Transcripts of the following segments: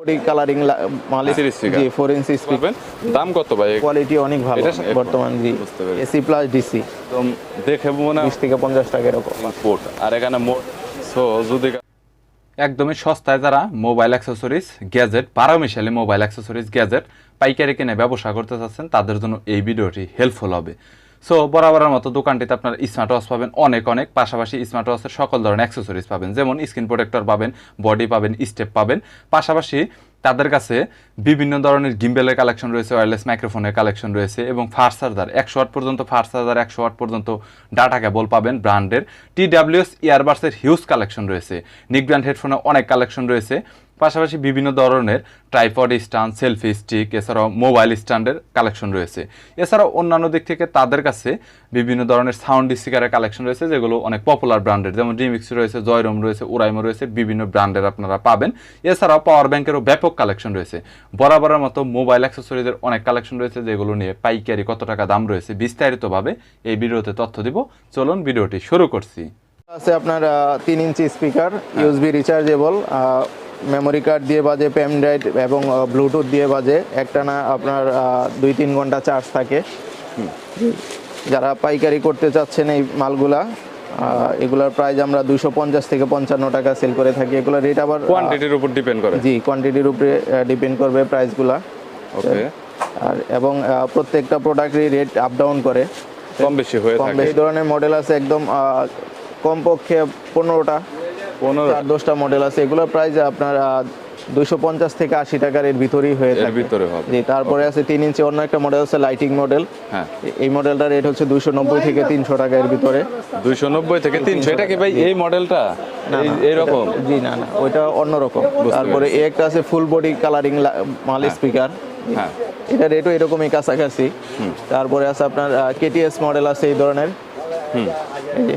Body colouring মালিক Series speaker। জি four inch speaker বলবেন? দাম কত ভাই? কোয়ালিটি অনেক ভালো বর্তমান জি এসি প্লাস ডিসি একদম দেখে মনে বিশ থেকে পঞ্চাশ টাকা এরকম। পোর্ট আর এখানে সো যদি একদমই সস্তায় যারা মোবাইল অ্যাক্সেসরিজ গ্যাজেট পারমিশালি মোবাইল অ্যাক্সেসরিজ গ্যাজেট পাইকারি কিনে ব্যবসা করতে চাচ্ছেন তাদের জন্য এই ভিডিওটি হেল্পফুল হবে। সো বরাবরের মতো দোকানটিতে আপনার স্মার্ট ওয়াচ পাবেন অনেক অনেক। পাশাপাশি স্মার্ট ওয়াচের সকল ধরনের অ্যাক্সেসরিজ পাবেন। যেমন স্ক্রিন প্রোটেক্টর পাবেন বডি পাবেন স্টেপ পাবেন। পাশাপাশি তাদের কাছে বিভিন্ন ধরনের গিম্বেলের কালেকশন রয়েছে ওয়্যারলেস মাইক্রোফোনের কালেকশন রয়েছে এবং ফাস্ট চার্জার একশো ওয়াট পর্যন্ত ফাস্ট চার্জার একশো ওয়াট পর্যন্ত ডাটা কেবল পাবেন ব্র্যান্ডের টি ডাব্লিউএস ইয়ারবাডসের হিউজ কালেকশন রয়েছে। নিক ব্র্যান্ড হেডফোনে অনেক কালেকশন রয়েছে। পাশাপাশি বিভিন্ন ধরনের ট্রাইপড স্ট্যান্ড সেলফি স্টিক এছাড়াও মোবাইল স্ট্যান্ডের কালেকশন রয়েছে। এছাড়াও অন্যান্য দিক থেকে তাদের কাছে বিভিন্ন ধরনের সাউন্ড স্পিকারের কালেকশন রয়েছে, যেগুলো অনেক পপুলার ব্র্যান্ডের যেমন রিমিক্স রয়েছে জয়রম রয়েছে উরাইমো রয়েছে, বিভিন্ন ব্র্যান্ডের আপনারা পাবেন। এছাড়াও পাওয়ার ব্যাংকেরও ব্যাপক কালেকশন রয়েছে। বরাবরের মতো মোবাইল অ্যাক্সেসরিজের অনেক কালেকশন রয়েছে, যেগুলো নিয়ে পাইকারি কত টাকা দাম রয়েছে বিস্তারিতভাবে এই ভিডিওতে তথ্য দিব। চলুন ভিডিওটি শুরু করছি। আছে আপনার তিন inch speaker USB rechargeable memory card দিয়ে বাজে পেন ড্রাইভ এবং ব্লুটুথ দিয়ে বাজে। একটানা আপনার দুই তিন ঘণ্টা চার্জ থাকে। যারা পাইকারি করতে চাচ্ছেন এই মালগুলা এগুলার প্রাইস আমরা দুইশো পঞ্চাশ থেকে পঞ্চান্ন টাকা সেল করে থাকি। এগুলোর রেট আবার কোয়ান্টিটির উপর ডিপেন্ড করে। জি কোয়ান্টিটির উপরে ডিপেন্ড করবে প্রাইসগুলা ওকে আর এবং প্রত্যেকটা প্রোডাক্টেরই রেট আপ ডাউন করে। কম বেশি হয়ে কম থাকে। বেশি ধরনের মডেল আছে একদম কমপক্ষে পনেরোটা পনেরো চার দশটা মডেল আছে। এগুলোর প্রাইস আপনার দুশো পঞ্চাশ থেকে আশি টাকার এর ভিতরেই হয়ে থাকে। ভিতরে হবে। জি তারপরে আছে তিন ইঞ্চি অন্য একটা মডেল আছে লাইটিং মডেল হ্যাঁ। এই মডেলটার রেট হচ্ছে দুশো নব্বই থেকে তিনশো টাকা এর ভিতরে। দুইশো নব্বই থেকে তিনশো। এটা কি ভাই এই মডেলটা এই- এইরকম? জি না না ওইটা অন্যরকম। তারপরে এই একটা আছে ফুল বডি কালারিং মাল স্পিকার হ্যাঁ। এটা রেটও এরকমই কাছাকাছি। তারপরে আছে আপনার কেটিএস মডেল আছে এই ধরনের। এই যে।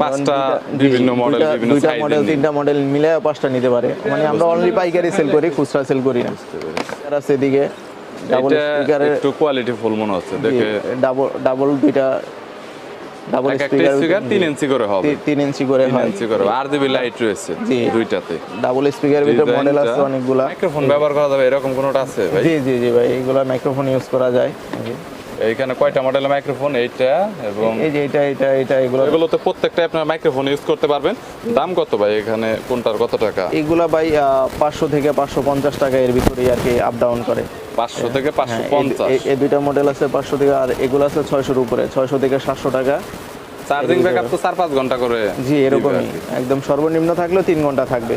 পাঁচটা বিভিন্ন জি, বিভিন্ন দুইটা মডেল তিনটা মডেল মিলে পাঁচটা নিতে পারে। মানে আমরা অনলি পাইকারি সেল করি খুচরা সেল করি না। আর আছে ডাবল স্পিকারের একটু কোয়ালিটি ফুল মনে হচ্ছে দেখে ডাবল ডাবল দুইটা ডাবল স্পিকার তিন ইঞ্চি করে হবে। তিন ইঞ্চি করে হয়। ইঞ্চি করে আর জিবি লাইট রয়েছে। দুইটাতে। ডাবল স্পিকারের ভিতরে মডেল আছে অনেকগুলা। মাইক্রোফোন ব্যবহার করা যাবে এরকম কোনোটা আছে ভাই? জি জি জি ভাই এইগুলা মাইক্রোফোন ইউজ করা যায়। এইখানে কয়টা মডেলের মাইক্রোফোন এইটা এবং এই যে এটা এটা এটা এগুলো এগুলোতে প্রত্যেকটা আপনার মাইক্রোফোন ইউজ করতে পারবেন। দাম কত ভাই এখানে? কোনটার কত টাকা? এইগুলা ভাই পাঁচশো থেকে পাঁচশো পঞ্চাশ টাকা এর ভিতরে আর কি আপ ডাউন করে। পাঁচশো থেকে পাঁচশো হ্যাঁ, এই- পঞ্চাশ। এই- দুইটা মডেল আছে পাঁচশো থেকে আর এগুলো আছে ছয়শোর উপরে ছয়শো থেকে সাতশো টাকা। চার্জিং ব্যাকআপ তো চার পাঁচ ঘণ্টা করে জি এরকমই। একদম সর্বনিম্ন থাকলেও তিন ঘণ্টা থাকবে।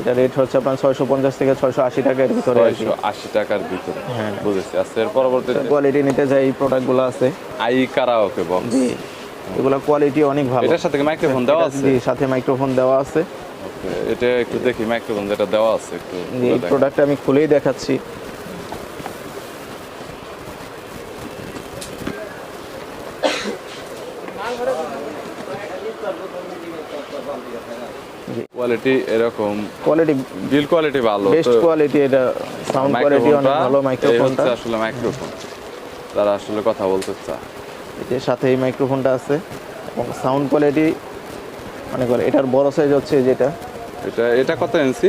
এটা রেট হচ্ছে আপনার ছয়শো পঞ্চাশ থেকে ছয়শো আশি টাকার ভিতরে ছয়শো আশি টাকার ভিতরে হ্যাঁ। বুঝেছি। আচ্ছা এর পরবর্তীতে? কোয়ালিটি নিতে চাই এই প্রোডাক্টগুলো আছে। আই কারাওকে বক্স জি। এগুলো কোয়ালিটি অনেক ভালো। এটার সাথে মাইক্রোফোন দেওয়া আছে? জি সাথে মাইক্রোফোন দেওয়া আছে। এটা একটু দেখি মাইক্রোফোন যেটা দেওয়া আছে একটু এই দেখান। প্রোডাক্টটা আমি খুলেই দেখাচ্ছি। কোয়ালিটি এরকম। কোয়ালিটি বিল কোয়ালিটি ভালো বেস্ট কোয়ালিটি এটা সাউন্ড কোয়ালিটি অনেক ভালো মাইক্রোফোনটা আসলে মাইক্রোফোন তারা আসলে কথা বলতে চায়। এর সাথে এই মাইক্রোফোনটা আছে। এবং সাউন্ড কোয়ালিটি মানে বলে এটার বড় সাইজ হচ্ছে যেটা। এটা এটা কত ইঞ্চি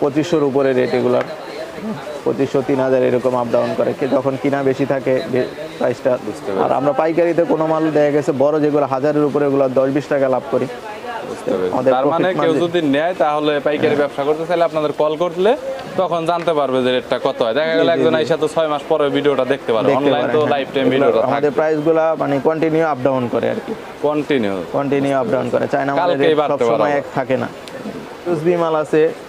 পঁচিশশোর উপরে রেট এগুলার। পঁচিশশো তিন হাজার এরকম আপ ডাউন করে। কি যখন কিনা বেশি থাকে প্রাইসটা আর আমরা পাইকারিতে কোনো মাল দেখা গেছে বড় যেগুলো হাজারের উপরে এগুলো দশ বিশ টাকা লাভ করি। তার মানে কেউ যদি নেয় তাহলে পাইকারি ব্যবসা করতে চাইলে আপনাদের কল করলে তখন জানতে পারবে যে রেটটা কত হয়। দেখা গেল একজন আইসা তো ছয় মাস পরে ভিডিওটা দেখতে পারবে অনলাইন তো হ্যাঁ। লাইফ টাইম ভিডিওটা আমাদের প্রাইসগুলো মানে কন্টিনিউ আপ ডাউন করে আর কি। কন্টিনিউ কন্টিনিউ আপ ডাউন করে। চায়না সব সময় এক থাকে না। মাল আছে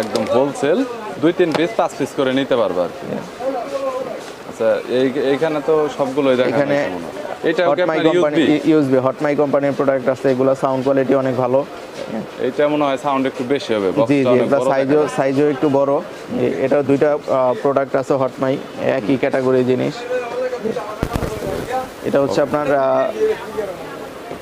একদম হোলসেল দুই তিন পিস পাঁচ পিস করে নিতে পারবে আর কি। আচ্ছা এই এইখানে তো সবগুলোই দেখা এখানে এটাও কি হটমাই কোম্পানি ইউএসবি হটমাই কোম্পানির প্রোডাক্ট আছে এগুলো সাউন্ড কোয়ালিটি অনেক ভালো। এইটা মনে হয় সাউন্ড একটু বেশি হবে জি জি এটা সাইজও সাইজও একটু বড়। এটা দুইটা প্রোডাক্ট আছে হটমাই একই ক্যাটাগরি জিনিস। এটা হচ্ছে আপনার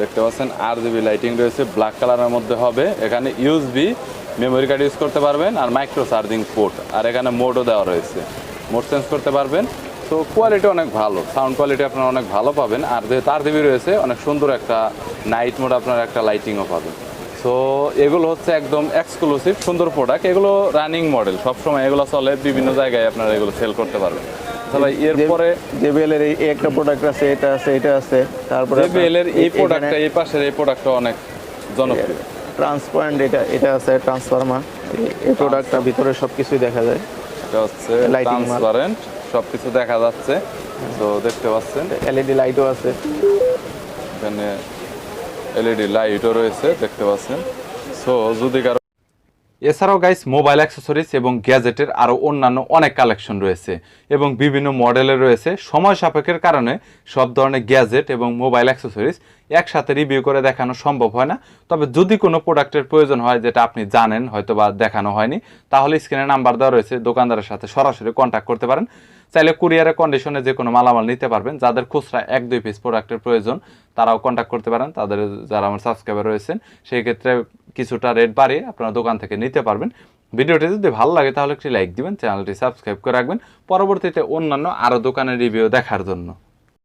দেখতে পাচ্ছেন আর জিবি লাইটিং রয়েছে ব্ল্যাক কালারের মধ্যে হবে। এখানে ইউএসবি মেমোরি কার্ড ইউজ করতে পারবেন আর মাইক্রো চার্জিং পোর্ট আর এখানে মোডও দেওয়া রয়েছে। মোড চেঞ্জ করতে পারবেন। তো কোয়ালিটি অনেক ভালো। সাউন্ড কোয়ালিটি আপনারা অনেক ভালো পাবেন। আর যেহেতু আর দিবি রয়েছে, অনেক সুন্দর একটা নাইট মোড আপনার একটা লাইটিংও পাবেন। সো এগুলো হচ্ছে একদম এক্সক্লুসিভ সুন্দর প্রোডাক্ট এগুলো রানিং মডেল সবসময় এগুলো চলে বিভিন্ন জায়গায় আপনারা এগুলো সেল করতে পারবেন। তো ভাই এরপরে জেবিএল এর এই একটা প্রোডাক্ট আছে এটা আছে এটা আছে তারপরে জেবিএল এর এই প্রোডাক্টটা এই পাশের এই প্রোডাক্টটা অনেক জনপ্রিয়। ট্রান্সপারেন্ট এটা এটা আছে ট্রান্সফরমার এই প্রোডাক্টটা ভিতরে সবকিছুই দেখা যায়। এটা হচ্ছে। ট্রান্সপারেন্ট সবকিছু দেখা যাচ্ছে। তো দেখতে পাচ্ছেন। এলইডি লাইটও আছে। এখানে এলইডি লাইটও রয়েছে দেখতে পাচ্ছেন। সো যদি কারও এছাড়াও গাইস মোবাইল অ্যাক্সেসরিজ এবং গ্যাজেটের আরও অন্যান্য অনেক কালেকশন রয়েছে এবং বিভিন্ন মডেলে রয়েছে। সময় সাপেক্ষের কারণে সব ধরনের গ্যাজেট এবং মোবাইল অ্যাক্সেসরিজ একসাথে রিভিউ করে দেখানো সম্ভব হয় না। তবে যদি কোনো প্রোডাক্টের প্রয়োজন হয় যেটা আপনি জানেন হয়তো বা দেখানো হয়নি, তাহলে স্ক্রিনে নাম্বার দেওয়া রয়েছে। দোকানদারের সাথে সরাসরি কন্ট্যাক্ট করতে পারেন। চাইলে কুরিয়ারের কন্ডিশনে যে কোনো মালামাল নিতে পারবেন। যাদের খুচরা এক, দুই পিস প্রোডাক্টের প্রয়োজন, তারাও কন্ট্যাক্ট করতে পারেন। তাদের যারা আমার সাবস্ক্রাইবার রয়েছেন, সেই ক্ষেত্রে কিছুটা রেট বাড়িয়ে আপনারা দোকান থেকে নিতে পারবেন। ভিডিওটি যদি ভালো লাগে তাহলে একটি লাইক দিবেন চ্যানেলটি সাবস্ক্রাইব করে রাখবেন। পরবর্তীতে অন্যান্য আরও দোকানের রিভিউ দেখার জন্য।